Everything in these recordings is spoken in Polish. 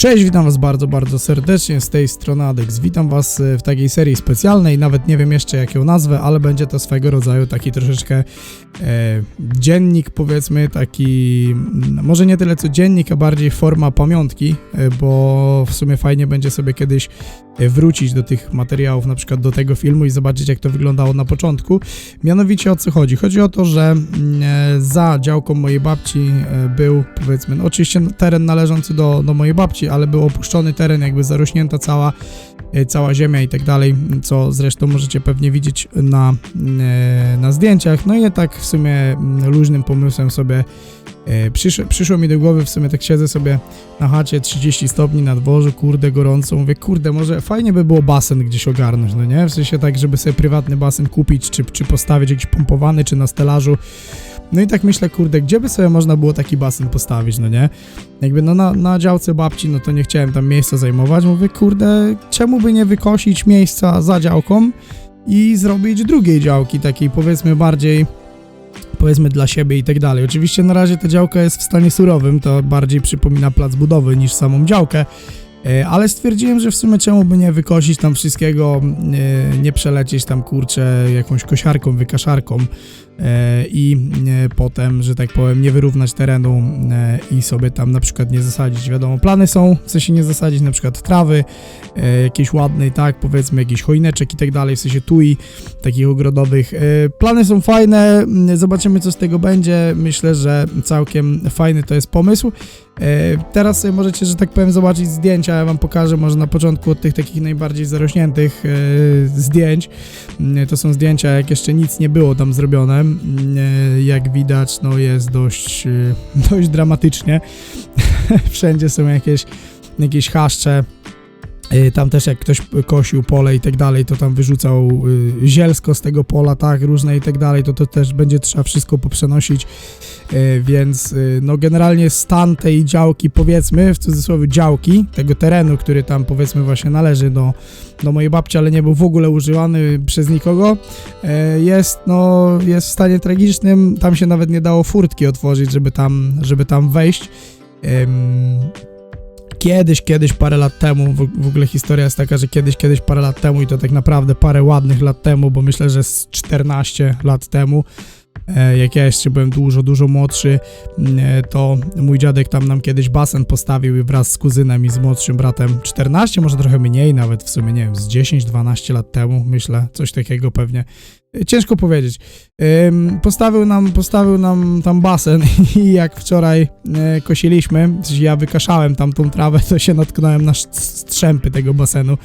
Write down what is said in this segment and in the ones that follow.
Cześć, witam was bardzo, bardzo serdecznie, z tej strony Adex. Witam was e, w takiej serii specjalnej, nawet nie wiem jeszcze jak ją nazwę, ale będzie to swego rodzaju taki troszeczkę e, dziennik, powiedzmy, taki, mm, może nie tyle co dziennik, a bardziej forma pamiątki, e, bo w sumie fajnie będzie sobie kiedyś wrócić do tych materiałów, na przykład do tego filmu i zobaczyć jak to wyglądało na początku. Mianowicie o co chodzi? Chodzi o to, że mm, e, za działką mojej babci e, był, powiedzmy, no, oczywiście teren należący do, do mojej babci, ale był opuszczony teren, jakby zarośnięta cała, e, cała ziemia i tak dalej, co zresztą możecie pewnie widzieć na, e, na zdjęciach. No i tak w sumie mm, luźnym pomysłem sobie e, przysz, przyszło mi do głowy, w sumie tak siedzę sobie na chacie 30 stopni na dworzu, kurde gorąco, mówię, kurde, może fajnie by było basen gdzieś ogarnąć, no nie? W sensie tak, żeby sobie prywatny basen kupić, czy, czy postawić jakiś pompowany, czy na stelażu. No i tak myślę, kurde, gdzie by sobie można było taki basen postawić, no nie? Jakby no na, na działce babci, no to nie chciałem tam miejsca zajmować. Mówię, kurde, czemu by nie wykosić miejsca za działką i zrobić drugiej działki, takiej powiedzmy bardziej powiedzmy dla siebie i tak dalej. Oczywiście na razie ta działka jest w stanie surowym, to bardziej przypomina plac budowy niż samą działkę, e, ale stwierdziłem, że w sumie czemu by nie wykosić tam wszystkiego, e, nie przelecieć tam kurczę jakąś kosiarką, wykaszarką i e, potem, że tak powiem, nie wyrównać terenu e, i sobie tam na przykład nie zasadzić. Wiadomo, plany są, w sensie nie zasadzić na przykład trawy e, jakiejś ładnej, tak, powiedzmy jakiś chojneczek i tak dalej, w sensie tui takich ogrodowych. E, Plany są fajne, zobaczymy co z tego będzie. Myślę, że całkiem fajny to jest pomysł. E, Teraz sobie możecie, że tak powiem, zobaczyć zdjęcia. Ja wam pokażę może na początku od tych takich najbardziej zarośniętych e, zdjęć. To są zdjęcia, jak jeszcze nic nie było tam zrobione. E, Jak widać, no jest dość, e, dość dramatycznie. Wszędzie są jakieś, jakieś chaszcze. Y, Tam też jak ktoś kosił pole i tak dalej, to tam wyrzucał y, zielsko z tego pola, tak, różne i tak dalej, to to też będzie trzeba wszystko poprzenosić, y, więc no generalnie stan tej działki, powiedzmy, w cudzysłowie działki, tego terenu, który tam powiedzmy właśnie należy do, do mojej babci, ale nie był w ogóle używany przez nikogo, jest no, jest w stanie tragicznym, tam się nawet nie dało furtki otworzyć, żeby tam, żeby tam wejść. Kiedyś, kiedyś, parę lat temu, w, w ogóle historia jest taka, że kiedyś, kiedyś, parę lat temu i to tak naprawdę parę ładnych lat temu, bo myślę, że z 14 lat temu, jak ja jeszcze byłem dużo, dużo młodszy, e, to mój dziadek tam nam kiedyś basen postawił i wraz z kuzynem i z młodszym bratem 14, może trochę mniej nawet, w sumie nie wiem, z 10-12 lat temu, myślę, coś takiego pewnie. E, Ciężko powiedzieć. Postawił, nam, postawił nam tam basen i jak wczoraj e, kosiliśmy, ja wykaszałem tam tą trawę, to się natknąłem na strzępy tego basenu,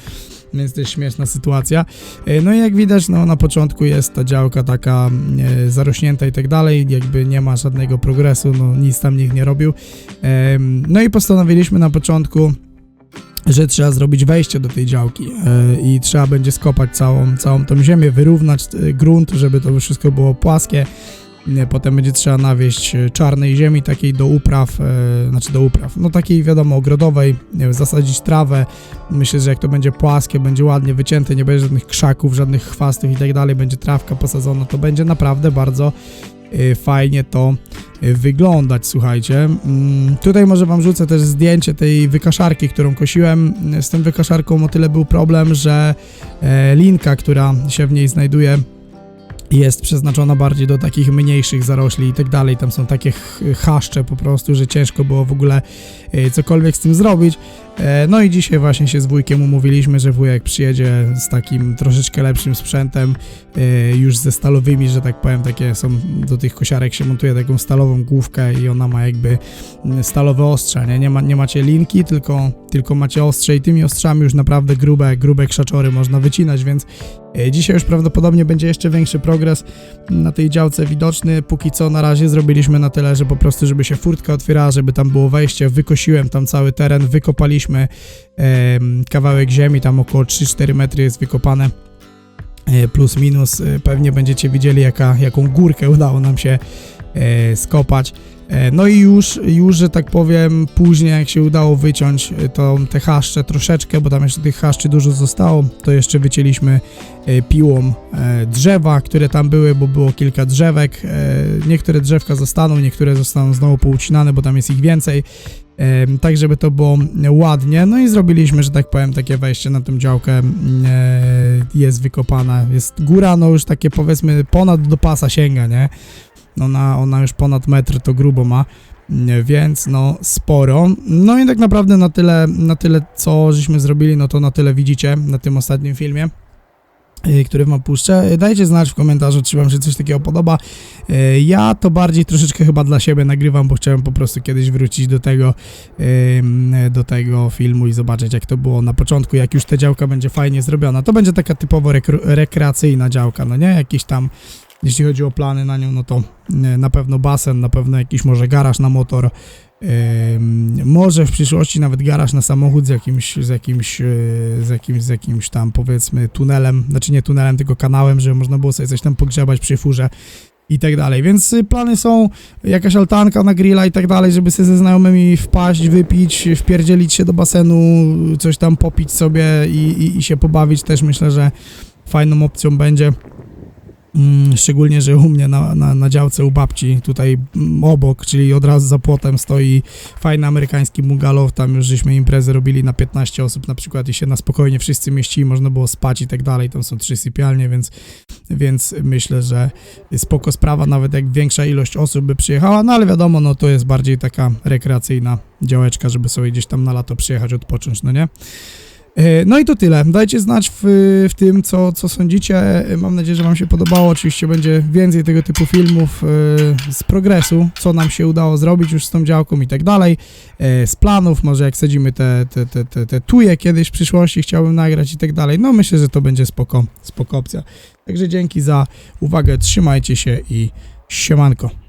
więc to jest śmieszna sytuacja. E, no i jak widać, no na początku jest ta działka taka e, zarośnięta i tak dalej, jakby nie ma żadnego progresu, no nic tam nikt nie robił. No i postanowiliśmy na początku że trzeba zrobić wejście do tej działki e, i trzeba będzie skopać całą, całą tą ziemię, wyrównać grunt, żeby to wszystko było płaskie. Potem będzie trzeba nawieść e, czarnej ziemi takiej do upraw, e, znaczy do upraw, no takiej wiadomo ogrodowej, zasadzić trawę. Myślę, że jak to będzie płaskie, będzie ładnie wycięte, nie będzie żadnych krzaków, żadnych chwastów i tak dalej, będzie trawka posadzona, to będzie naprawdę bardzo e, fajnie to wyglądać, słuchajcie. Mm, Tutaj może wam rzucę też zdjęcie tej wykaszarki, którą kosiłem. Z tą wykaszarką o tyle był problem, że linka, która się w niej znajduje, jest przeznaczona bardziej do takich mniejszych zarośli i tak dalej. Tam są takie ch- chaszcze po prostu, że ciężko było w ogóle e, cokolwiek z tym zrobić. E, No i dzisiaj właśnie się z wujkiem umówiliśmy, że wujek przyjedzie z takim troszeczkę lepszym sprzętem, e, już ze stalowymi, że tak powiem, takie są, do tych kosiarek się montuje taką stalową główkę i ona ma jakby stalowe ostrza, nie? Nie, ma, nie macie linki, tylko, tylko macie ostrze i tymi ostrzami już naprawdę grube, grube krzaczory można wycinać, więc e, dzisiaj już prawdopodobnie będzie jeszcze większy progres na tej działce widoczny. Póki co na razie zrobiliśmy na tyle, że po prostu, żeby się furtka otwierała, żeby tam było wejście, wykosiłem tam cały teren, wykopaliśmy kawałek ziemi, tam około 3-4 metry jest wykopane e, plus minus. E, Pewnie będziecie widzieli, jaka, jaką górkę udało nam się e, skopać. No i już, już, że tak powiem, później jak się udało wyciąć to te chaszcze troszeczkę, bo tam jeszcze tych chaszczy dużo zostało, to jeszcze wycięliśmy piłą drzewa, które tam były, bo było kilka drzewek. Niektóre drzewka zostaną, niektóre zostaną znowu poucinane, bo tam jest ich więcej. Tak żeby to było ładnie. No i zrobiliśmy, że tak powiem, takie wejście na tą działkę. E, jest wykopana, jest góra, no już takie powiedzmy ponad do pasa sięga, nie? Ona, ona już ponad metr to grubo ma. Więc no sporo. No i tak naprawdę na tyle, na tyle co żeśmy zrobili, no to na tyle widzicie na tym ostatnim filmie y, który wam puszczę. Y, Dajcie znać w komentarzu, czy wam się coś takiego podoba. Y, Ja to bardziej troszeczkę chyba dla siebie nagrywam, bo chciałem po prostu kiedyś wrócić do tego do tego filmu i zobaczyć jak to było na początku, jak już ta działka będzie fajnie zrobiona. To będzie taka typowo rekreacyjna działka, no nie? Jakiś tam jeśli chodzi o plany na nią, no to na pewno basen, na pewno jakiś może garaż na motor, może w przyszłości nawet garaż na samochód z jakimś, z jakimś, yy, z jakimś, z jakimś tam powiedzmy tunelem, znaczy nie tunelem, tylko kanałem, żeby można było sobie coś tam pogrzebać przy furze i tak dalej, więc y, plany są jakaś altanka na grilla i tak dalej, żeby sobie ze znajomymi wpaść, wypić, wpierdzielić się do basenu, coś tam popić sobie i, i, i się pobawić też myślę, że fajną opcją będzie. Mm, Szczególnie, że u mnie na, na, na działce u babci tutaj mm, obok, czyli od razu za płotem stoi fajny amerykański bungalow, tam już żeśmy imprezę robili na 15 osób na przykład i się na spokojnie wszyscy mieścili, można było spać i tak dalej, tam są trzy sypialnie, więc, więc myślę, że spoko sprawa, nawet jak większa ilość osób by przyjechała, no ale wiadomo, no to jest bardziej taka rekreacyjna działeczka, żeby sobie gdzieś tam na lato przyjechać, odpocząć, no nie? E, No i to tyle. Dajcie znać w, w tym, co, co sądzicie. E, Mam nadzieję, że Wam się podobało. Oczywiście będzie więcej tego typu filmów e, z progresu, co nam się udało zrobić już z tą działką i tak dalej. Z planów, może jak sadzimy te, te, te, te, te tuje kiedyś w przyszłości, chciałbym nagrać i tak dalej. No myślę, że to będzie spoko, spoko opcja. Także dzięki za uwagę, trzymajcie się i siemanko.